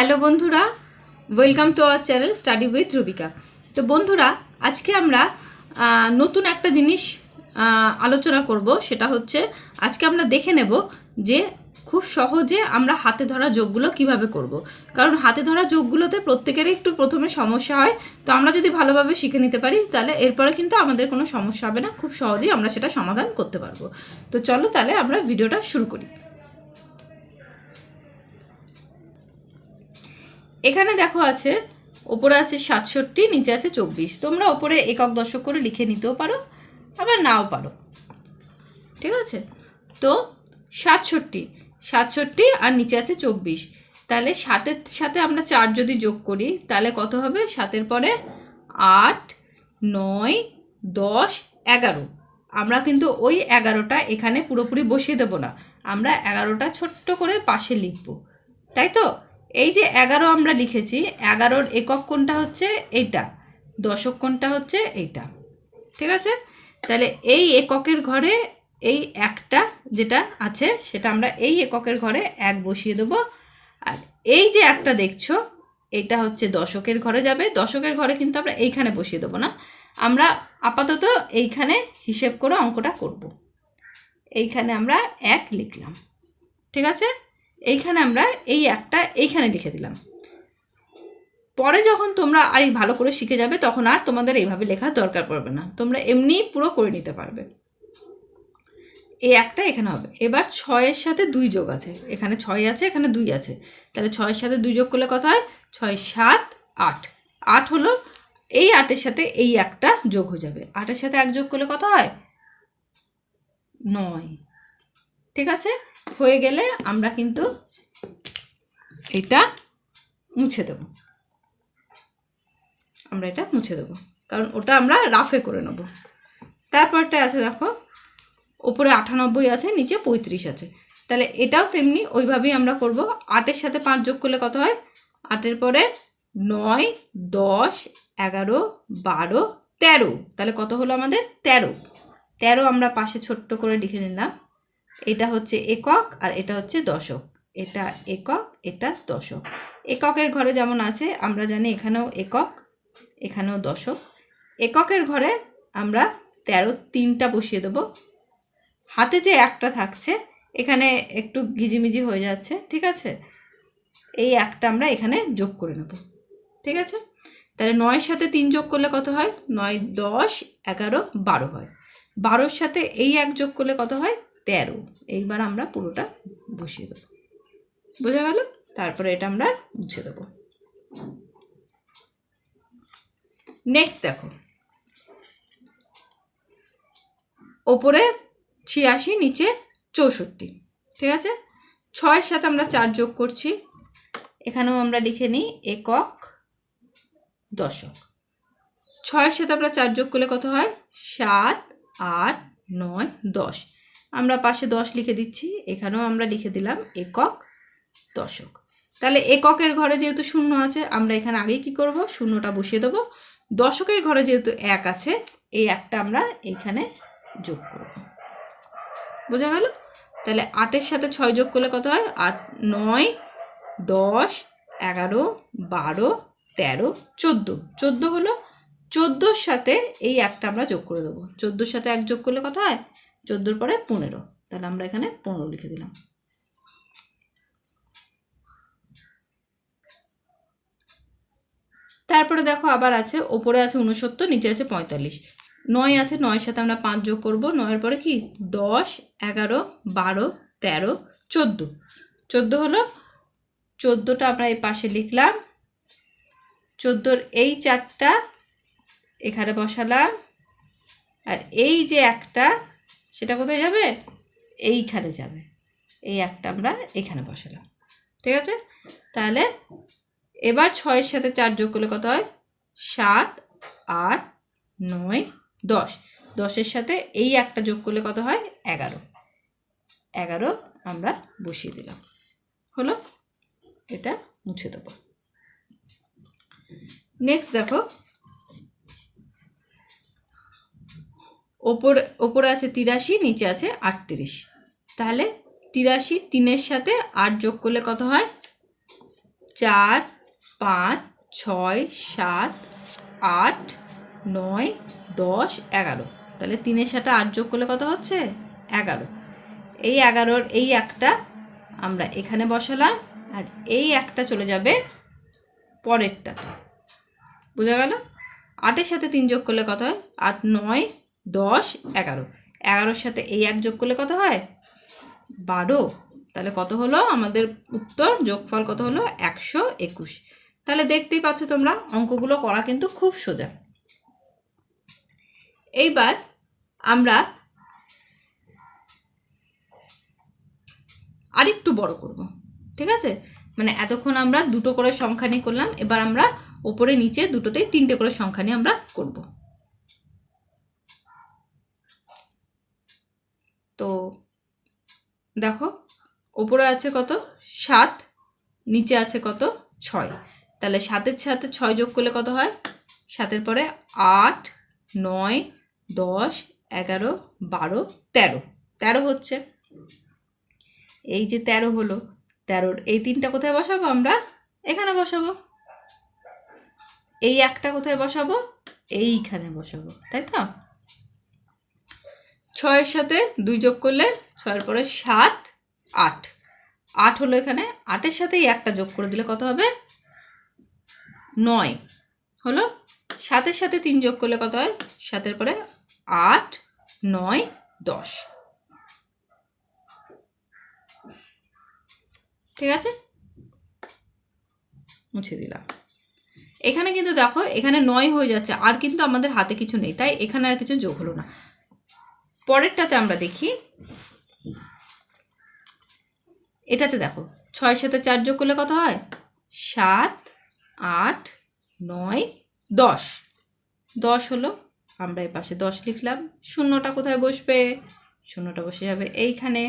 Hello বন্ধুরা welcome to our channel study with Rubika তো বন্ধুরা, আজকে আমরা নতুন একটা জিনিস আলোচনা করব, সেটা হচ্ছে আজকে আমরা দেখে নেব যে খুব সহজে আমরা হাতে ধরা যোগগুলো কীভাবে করব। কারণ হাতে ধরা যোগগুলোতে প্রত্যেকেরই একটু প্রথমে সমস্যা হয়, তো আমরা যদি ভালোভাবে শিখে নিতে পারি, তাহলে এরপরে কিন্তু আমাদের কোনো সমস্যা হবে না, খুব সহজেই আমরা সেটা সমাধান করতে পারব। তো চলো তাহলে আমরা ভিডিওটা শুরু করি। এখানে দেখো আছে, ওপরে আছে সাতষট্টি, নিচে আছে চব্বিশ। তোমরা ওপরে একক দশক করে লিখে নিতেও পারো, আবার নাও পারো। ঠিক আছে? তো সাতষট্টি সাতষট্টি আর নিচে আছে চব্বিশ। তাহলে সাতের সাথে আমরা চার যদি যোগ করি, তাহলে কত হবে? সাতের পরে আট, নয়, দশ, এগারো। আমরা কিন্তু ওই এগারোটা এখানে পুরোপুরি বসিয়ে দেবো না। আমরা এগারোটা ছোট্ট করে পাশে লিখব। তাই তো? এই যে এগারো আমরা লিখেছি, এগারোর একক কোনটা হচ্ছে? এইটা। দশক কোনটা হচ্ছে? এইটা। ঠিক আছে? তাহলে এই এককের ঘরে এই একটা যেটা আছে, সেটা আমরা এই এককের ঘরে এক বসিয়ে দেবো। আর এই যে একটা দেখছ, এটা হচ্ছে দশকের ঘরে যাবে। দশকের ঘরে কিন্তু আমরা এইখানে বসিয়ে দেবো না। আমরা আপাতত এইখানে হিসেব করে অঙ্কটা করব। এইখানে আমরা এক লিখলাম। ঠিক আছে? এইখানে আমরা এই একটা এইখানে লিখে দিলাম। পরে যখন তোমরা আর ভালো করে শিখে যাবে, তখন আর তোমাদের এইভাবে লেখার দরকার পড়বে না। তোমরা এমনিই পুরো করে নিতে পারবে। এই একটা এখানে হবে। এবার ছয়ের সাথে দুই যোগ আছে। এখানে ছয় আছে, এখানে দুই আছে। তাহলে ছয়ের সাথে দুই যোগ করলে কত হয়? ছয়, সাত, আট। আট হলো এই আটের সাথে এই একটা যোগ হয়ে যাবে। আটের সাথে এক যোগ করলে কত হয়? নয়। ঠিক আছে? হয়ে গেলে আমরা কিন্তু এটা মুছে দেব। আমরা এটা মুছে দেবো। কারণ ওটা আমরা রাফে করে নেব। তারপরটা আছে দেখো, ওপরে আটানব্বই আছে, নিচে পঁয়ত্রিশ আছে। তাহলে এটাও তেমনি ওইভাবেই আমরা করব। আটের সাথে পাঁচ যোগ করলে কত হয়? আটের পরে নয়, দশ, এগারো, বারো, তেরো। তাহলে কত হলো আমাদের? তেরো। তেরো আমরা পাশে ছোট্ট করে লিখে নিলাম। এটা হচ্ছে একক আর এটা হচ্ছে দশক। এটা একক, এটা দশক। এককের ঘরে যেমন আছে, আমরা জানি এখানেও একক, এখানেও দশক। এককের ঘরে আমরা তেরো তিনটা বসিয়ে দেবো। হাতে যে একটা থাকছে, এখানে একটু ঘিজিমিজি হয়ে যাচ্ছে, ঠিক আছে? এই একটা আমরা এখানে যোগ করে নেব, ঠিক আছে? তাহলে নয়ের সাথে তিন যোগ করলে কত হয়? নয়, দশ, এগারো, বারো হয়। বারোর সাথে এই এক যোগ করলে কত হয়? তেরো। এইবার আমরা পুরোটা বসিয়ে দেবো। বোঝা গেল? তারপরে এটা আমরা মুছে দেবো। নেক্সট দেখো। ওপরে ছিয়াশি, নিচে চৌষট্টি। ঠিক আছে? ছয়ের সাথে আমরা চার যোগ করছি। এখানেও আমরা লিখে নিই একক দশক। ছয়ের সাথে আমরা চার যোগ করলে কত হয়? সাত, আট, নয়, দশ। আমরা পাশে দশ লিখে দিচ্ছি, এখানেও আমরা লিখে দিলাম একক দশক। তাহলে এককের ঘরে যেহেতু শূন্য আছে, আমরা এখানে আগেই কি করব? শূন্যটা বসিয়ে দেবো। দশকের ঘরে যেহেতু এক আছে, এই একটা আমরা এখানে যোগ করব। বোঝা গেল? তাহলে আটের সাথে ছয় যোগ করলে কত হয়? আট, নয়, দশ, এগারো, বারো, তেরো, চোদ্দ। চোদ্দ হলো চোদ্দোর সাথে এই একটা আমরা যোগ করে দেবো। চোদ্দোর সাথে এক যোগ করলে কত হয়? চোদ্দোর পরে পনেরো। তাহলে আমরা এখানে পনেরো লিখে দিলাম। তারপরে দেখো আবার আছে, ওপরে আছে উনসত্তর নিচে আছে পঁয়তাল্লিশ। নয় আছে, নয়ের সাথে আমরা পাঁচ যোগ করব। নয়ের পরে কি? দশ, এগারো, বারো, তেরো, চোদ্দ। চোদ্দ হলো, চোদ্দোটা আমরা এই পাশে লিখলাম। চোদ্দোর এই চারটা এখানে বসালাম। আর এই যে একটা সেটা কোথায় যাবে? এইখানে যাবে। এই একটা আমরা এখানে বসালাম। ঠিক আছে? তাহলে এবার ছয়ের সাথে চার যোগ করলে কত হয়? সাত, আট, নয়, দশ। দশের সাথে এই একটা যোগ করলে কত হয়? এগারো। এগারো আমরা বসিয়ে দিলাম। হলো? এটা মুছে দেবো। নেক্সট দেখো ওপরে ওপরে আছে তিরাশি, নিচে আছে আটত্রিশ। তাহলে তিরাশি তিনের সাথে আট যোগ করলে কত হয়? চার, পাঁচ, ছয়, সাত, আট, নয়, দশ, এগারো। তাহলে তিনের সাথে আট যোগ করলে কত হচ্ছে? এগারো। এই এগারোর, এই একটা আমরা এখানে বসালাম, আর এই একটা চলে যাবে পরেরটাতে। বোঝা গেল? আটের সাথে তিন যোগ করলে কত হয়? আট, নয় দশ, এগারো। এগারোর সাথে এই এক যোগ করলে কত হয়? বারো। তাহলে কত হলো? আমাদের উত্তর যোগফল কত হলো? একশো একুশ। তাহলে দেখতেই পাচ্ছ তোমরা, অঙ্কগুলো করা কিন্তু খুব সোজা। এইবার আমরা আরেকটু বড় করব, ঠিক আছে? মানে এতক্ষণ আমরা দুটো করে সংখ্যা নিয়ে করলাম, এবার আমরা ওপরে, নিচে দুটোতেই তিনটে করে সংখ্যা নিয়ে আমরা করব তো দেখো, ওপরে আছে কত? সাত, নিচে আছে কত? ছয়। তাহলে সাতের সাথে ছয় যোগ করলে কত হয়? সাতের পরে আট, নয়, দশ, এগারো, বারো, তেরো। তেরো হচ্ছে। এই যে তেরো হলো, তেরোর এই তিনটা কোথায় বসাবো আমরা? এখানে বসাবো। এই একটা কোথায় বসাবো? এইখানে বসাবো, তাই তো? ছয়ের সাথে দুই যোগ করলে ছয়ের পরে সাত, আট। আট হলো এখানে, আটের সাথেই একটা যোগ করে দিলে কত হবে? নয়। হলো সাতের সাথে তিন যোগ করলে কত হয়? সাতের পরে আট, নয়, দশ। ঠিক আছে? মুছে দিলাম। এখানে কিন্তু দেখো, এখানে নয় হয়ে যাচ্ছে, আর কিন্তু আমাদের হাতে কিছু নেই, তাই এখানে আর কিছু যোগ হলো না। পরেরটাতে আমরা দেখি এটাতে দেখো ছয়ের সাথে চার যোগ করলে কত হয়? সাত, আট, নয়, দশ। দশ হলো আমরা এই পাশে দশ লিখলাম। শূন্যটা কোথায় বসবে? শূন্যটা বসে যাবে এইখানে,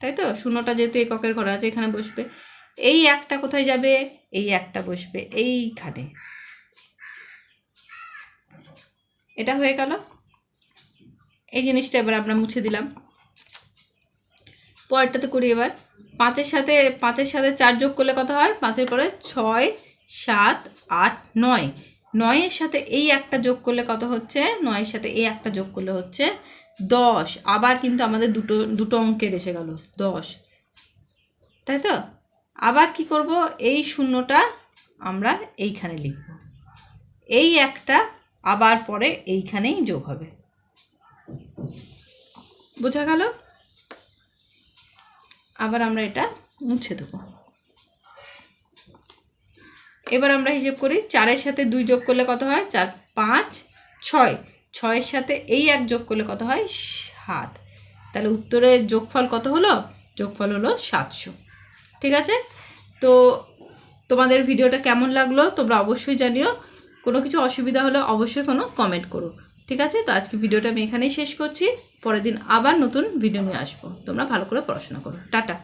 তাই তো? শূন্যটা যেহেতু এককের ঘরে আছে, এখানে বসবে। এই একটা কোথায় যাবে? এই একটা বসবে এইখানে। এটা হয়ে গেল। এই জিনিসটা এবার আমরা মুছে দিলাম। পরেরটাতে করি এবার। পাঁচের সাথে পাঁচের সাথে চার যোগ করলে কত হয়? পাঁচের পরে ছয়, সাত, আট, নয়। নয়ের সাথে এই একটা যোগ করলে কত হচ্ছে? নয়ের সাথে এই একটা যোগ করলে হচ্ছে দশ। আবার কিন্তু আমাদের দুটো দুটো অঙ্কের এসে গেল, দশ। তাই তো? আবার কি করব? এই শূন্যটা আমরা এইখানে লিখব। এই একটা আবার পরে এইখানেই যোগ হবে। বোঝা গেল? আবার আমরা এটা মুছে দেবো। এবার আমরা হিসেব করি চারের সাথে দুই যোগ করলে কত হয়? চার, পাঁচ, ছয়। ছয়ের সাথে এই এক যোগ করলে কত হয়? সাত। তাহলে উত্তরের যোগফল কত হলো? যোগফল হলো সাতশো। ঠিক আছে? তো তোমাদের ভিডিওটা কেমন লাগল তোমরা অবশ্যই জানিও। কোনো কিছু অসুবিধা হলে অবশ্যই কোনো কমেন্ট করো। ঠিক আছে? তো আজকে ভিডিওটা আমি এখানেই শেষ করছি। পরের দিন আবার নতুন ভিডিও নিয়ে আসব। তোমরা ভালো করে পড়াশোনা করো। টাটা।